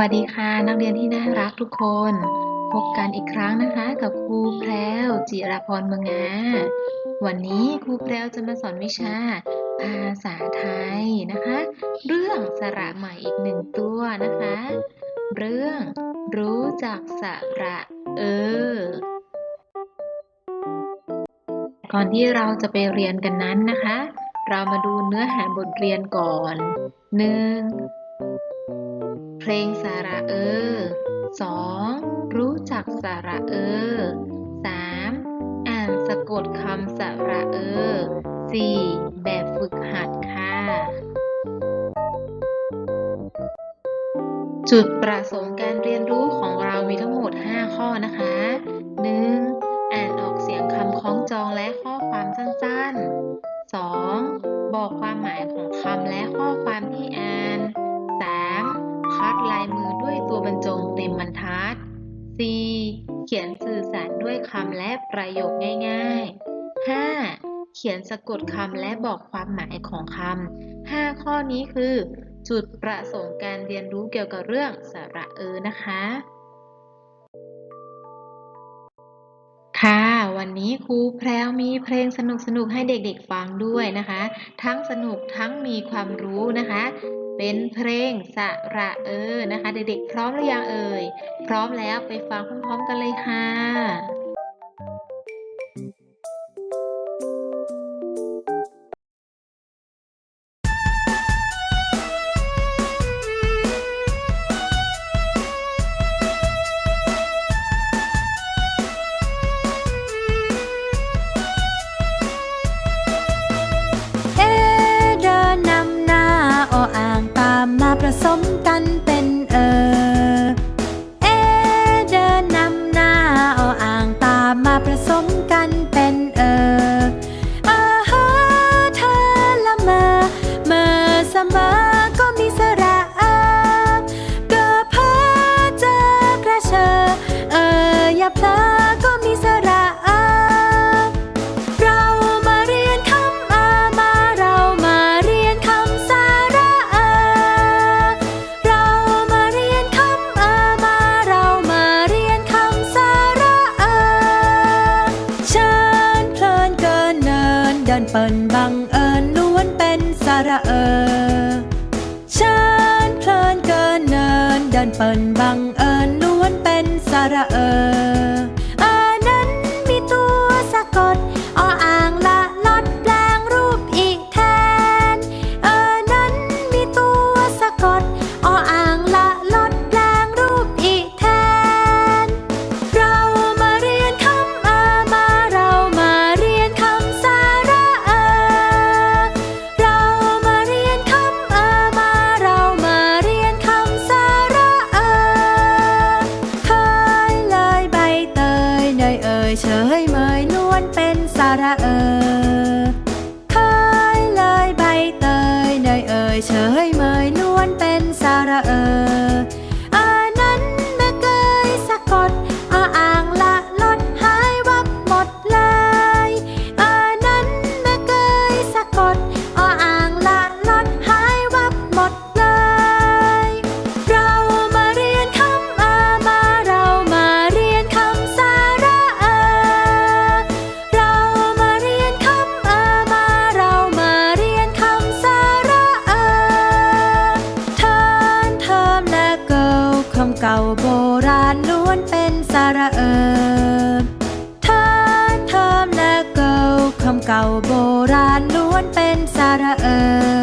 สวัสดีค่ะนักเรียนที่น่ารักทุกคน พบกันอีกครั้งนะคะ กับครูแพรวจิรพรเมืองงาวันนี้ครูแพรวจะมาสอนวิชา ภาษาไทยนะคะ เรื่องสระใหม่อีกหนึ่งตัวนะคะ เรื่องรู้จักสระเออ ก่อนที่เราจะไปเรียนกันนั้นนะคะ เรามาดูเนื้อหาบทเรียนก่อน 1. เพลงสาระเออ 2. รู้จักสาระเออ 3. อ่านสะกดคำสาระเออ 4. แบบฝึกหัดค่ะ จุดประสงค์การเรียนรู้ของเรามีทั้งหมด 5 ข้อนะคะ 1. อ่านออกเสียงคำคล้องจองและข้อความสั้นๆ 2. บอกความหมายของคำและข้อความที่อ่าน คัดลายมือด้วยตัวบรรจงเต็มบรรทัด 4. เขียนสื่อสารด้วยคำและประโยคง่ายๆ 5. เขียนสะกดคำและบอกความหมายของคำ 5 ข้อนี้คือ จุดประสงค์การเรียนรู้เกี่ยวกับเรื่องสระเออนะคะ ค่ะ วันนี้ครูแพรวมีเพลงสนุกๆให้เด็กๆฟังด้วยนะคะ ทั้งสนุกทั้งมีความรู้นะคะ เป็นเพลงสระเออนะคะ เด็กๆพร้อมหรือยังเอ่ย พร้อมแล้วไปฟังพร้อมๆกันเลยค่ะ เปิ่นบังเอิญล้วนเป็นสาระเอิญ เก่าโบราณล้วนเป็นสาระเออเทินเทอมและเกิลคำเก่าโบราณล้วนเป็นสาระเออ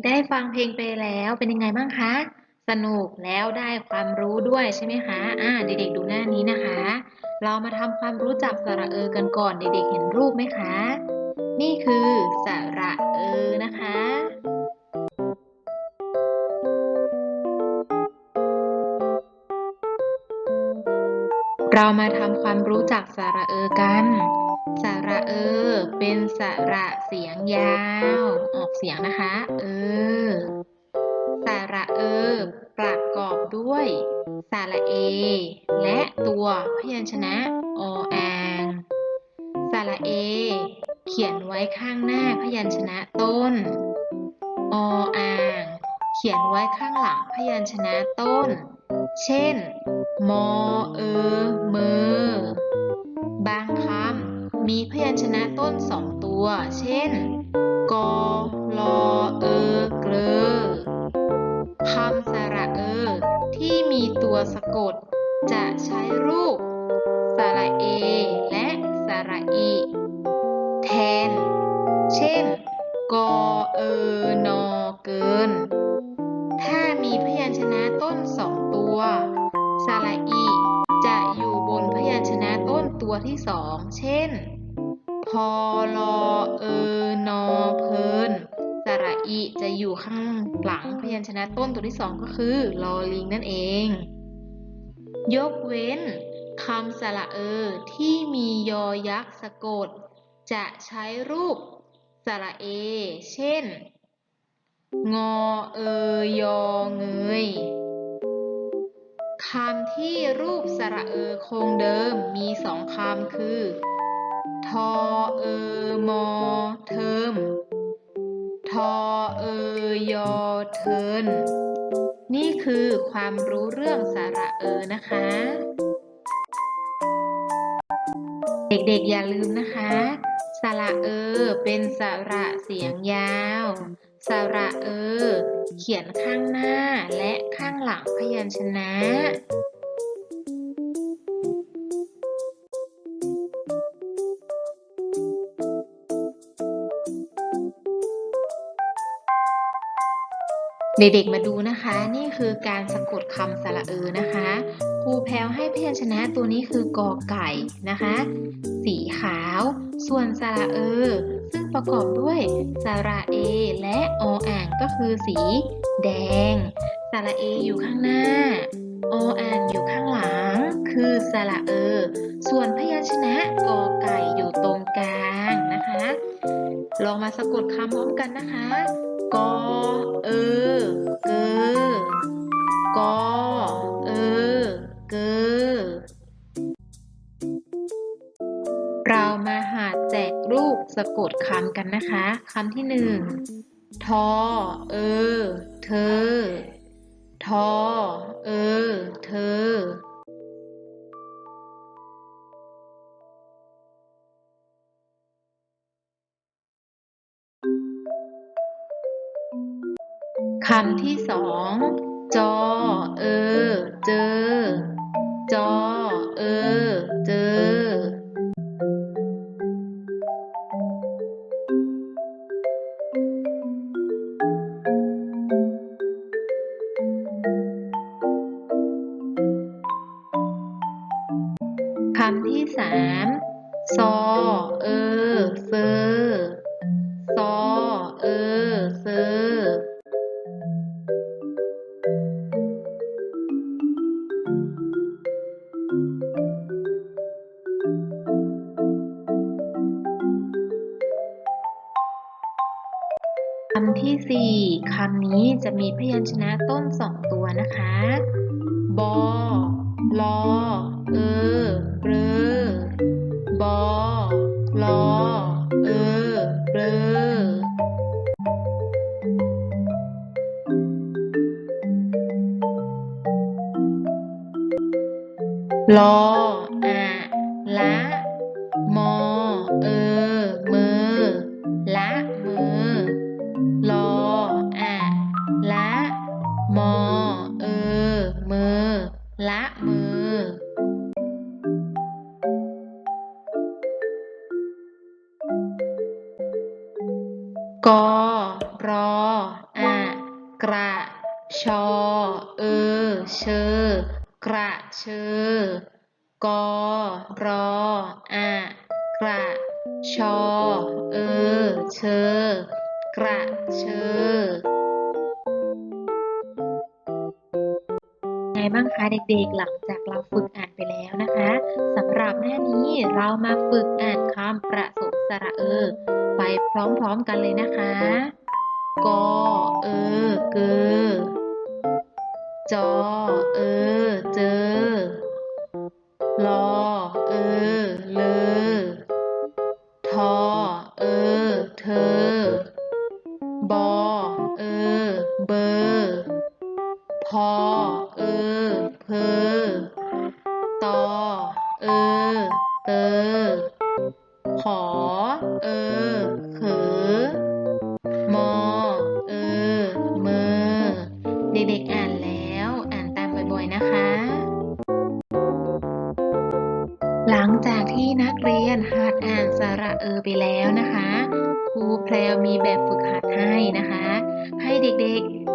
ๆ ได้ฟังเพลงไปแล้วเป็นยังไงบ้างคะ สนุกแล้วได้ความรู้ด้วยใช่ไหมคะอ่าเด็กๆดูหน้านี้นะคะ เรามาทำความรู้จักสระเออกันก่อนเด็กๆเห็นรูปไหมคะ นี่คือสระเออนะคะเรามาทำความรู้จักสระเออกัน สระเออเป็นสระเสียงยาวออ เสียงนะคะ เออ สาระเออ ประกอบด้วย สาระเอ และตัวพยัญชนะออางสาระเอ เขียนไว้ข้างหน้าพยัญชนะต้น ออางเขียนไว้ข้างหลังพยัญชนะต้น เช่น มอ เออเมอบางคำมีพยัญชนะต้นสองตัว เช่นกอ ลอเออเกลอคำสระเออ ที่มีตัวสะกด จะใช้รูป สระเอ และสระอีแทน เช่น กอเออนอเกิน ถ้ามีพยัญชนะต้นสองตัว สระอีจะอยู่บนพยัญชนะต้นตัวที่สอง เช่น พอลอเออ อีจะอยู่ข้างหลังพยัญชนะต้นตัวที่สองก็คือลอลิงนั่นเอง ยกเว้นคำสระเออที่มียอยักษ์สะกด จะใช้รูปสระเอ เช่น งอเอ ยอเงยคำที่รูปสระเออคงเดิมมีสองคำคือ ทอเออมอเทิม เอยอเทินนี่คือความรู้เรื่องสระเออนะคะ เด็กๆอย่าลืมนะคะ สระเออ เป็นสระเสียงยาว สระเออ เขียนข้างหน้าและข้างหลังพยัญชนะ เด็กๆมาดูนะคะ นี่คือการสะกดคำสระเออนะคะครูแพลวให้พยัญชนะตัวนี้คือกอไก่นะคะ สีขาว ส่วนสระเออ ซึ่งประกอบด้วยสระเอ และออ่างก็คือสี แดง สระเออยู่ข้างหน้า ออ่างอยู่ข้างหลัง คือสระเออ ส่วนพยัญชนะกอไก่อยู่ตรงกลางนะคะ ลองมาสะกดคำพร้อมกันนะคะ กอเออเกอกอเออเกอเรามาหาแจกรูปสะกดคำกันนะคะคำที่หนึ่งทอเออ เธอ ทอ เออ เธอ คำที่สองจอ เออ เจอ จอ เออ เจอำที่สี่คำนี้จะมีพยัญชนะต้นสองตัวนะคะ บอ ลอ เออเรอบอ ลอ เออเรอลอ กอรออะระชอเออเชอกระเชอกอรออะกระชอเออเชอกระเชอไงบ้างคะเด็กๆหลังจากเราฝึกอ่านไปแล้วนะคะสำหรับหน้านี้เรามาฝึกอ่านคำประสม สระเออ ไปพร้อมๆกันเลยนะคะ กอเออเกอจอเออเจอลอเออเลอ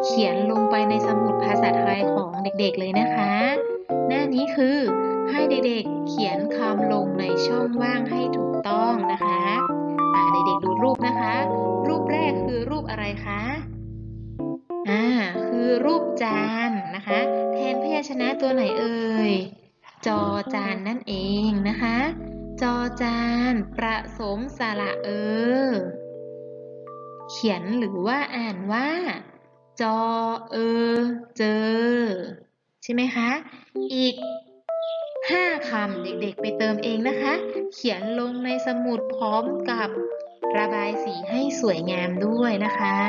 เขียนลงไปในสมุดภาษาไทยของเด็กๆเลยนะคะ หน้านี้คือให้เด็กๆเขียนคำลงในช่องว่างให้ถูกต้องนะคะเด็กๆดูรูปนะคะ รูปแรกคือรูปอะไรคะอ่าคือรูปจานนะคะ แทนพยัญชนะตัวไหนเอ่ยจอจานนั่นเองนะคะ จอจานประสมสระเออ เขียนหรือว่าอ่านว่า จอเออเจอ ใช่ไหมคะ อีก5คำเด็กๆไปเติมเองนะคะ เขียนลงในสมุดพร้อมกับระบายสีให้สวยงามด้วยนะคะ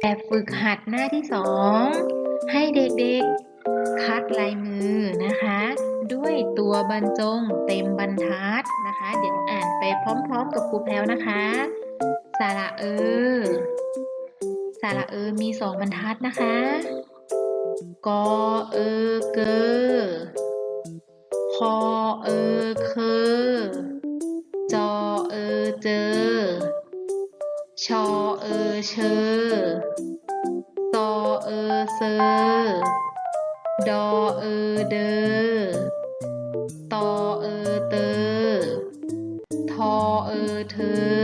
แบบฝึกหัดหน้าที่สองให้เด็กๆ คัดลายมือนะคะ ด้วยตัวบรรจงเต็มบรรทัดนะคะ เดี๋ยวอ่านไปพร้อมๆกับครูแพลวนะคะ สระเออ สระเออมีสองบรรทัดนะคะ กอเออเกอคอเออเคอจอเออเจอ ชอเออเชอซอเออเซอดอเออเดอตอเออเตอทอเออเธอทอ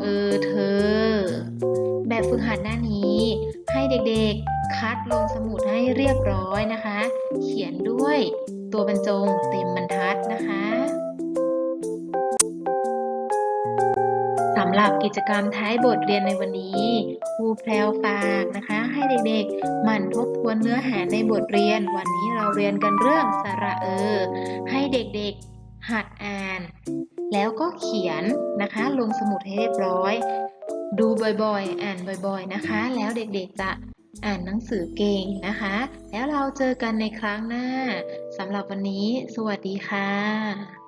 เออเธอ แบบฝึกหัดหน้านี้ ให้เด็กๆ คัดลงสมุดให้เรียบร้อยนะคะ เขียนด้วยตัวบรรจงเต็มบรรทัดนะคะสำหรับกิจกรรมท้ายบทเรียนในวันนี้ครูแพรวฝากนะคะ ให้เด็กๆหมั่นทบทวนเนื้อหาในบทเรียน วันนี้เราเรียนกันเรื่องสระเออ ให้เด็กๆหัดอ่าน แล้วก็เขียนนะคะ ลงสมุดให้เรียบร้อย ดูบ่อยๆ อ่านบ่อยๆนะคะ แล้วเด็กๆจะอ่านหนังสือเก่งนะคะ แล้วเราเจอกันในครั้งหน้าสำหรับวันนี้ สวัสดีค่ะ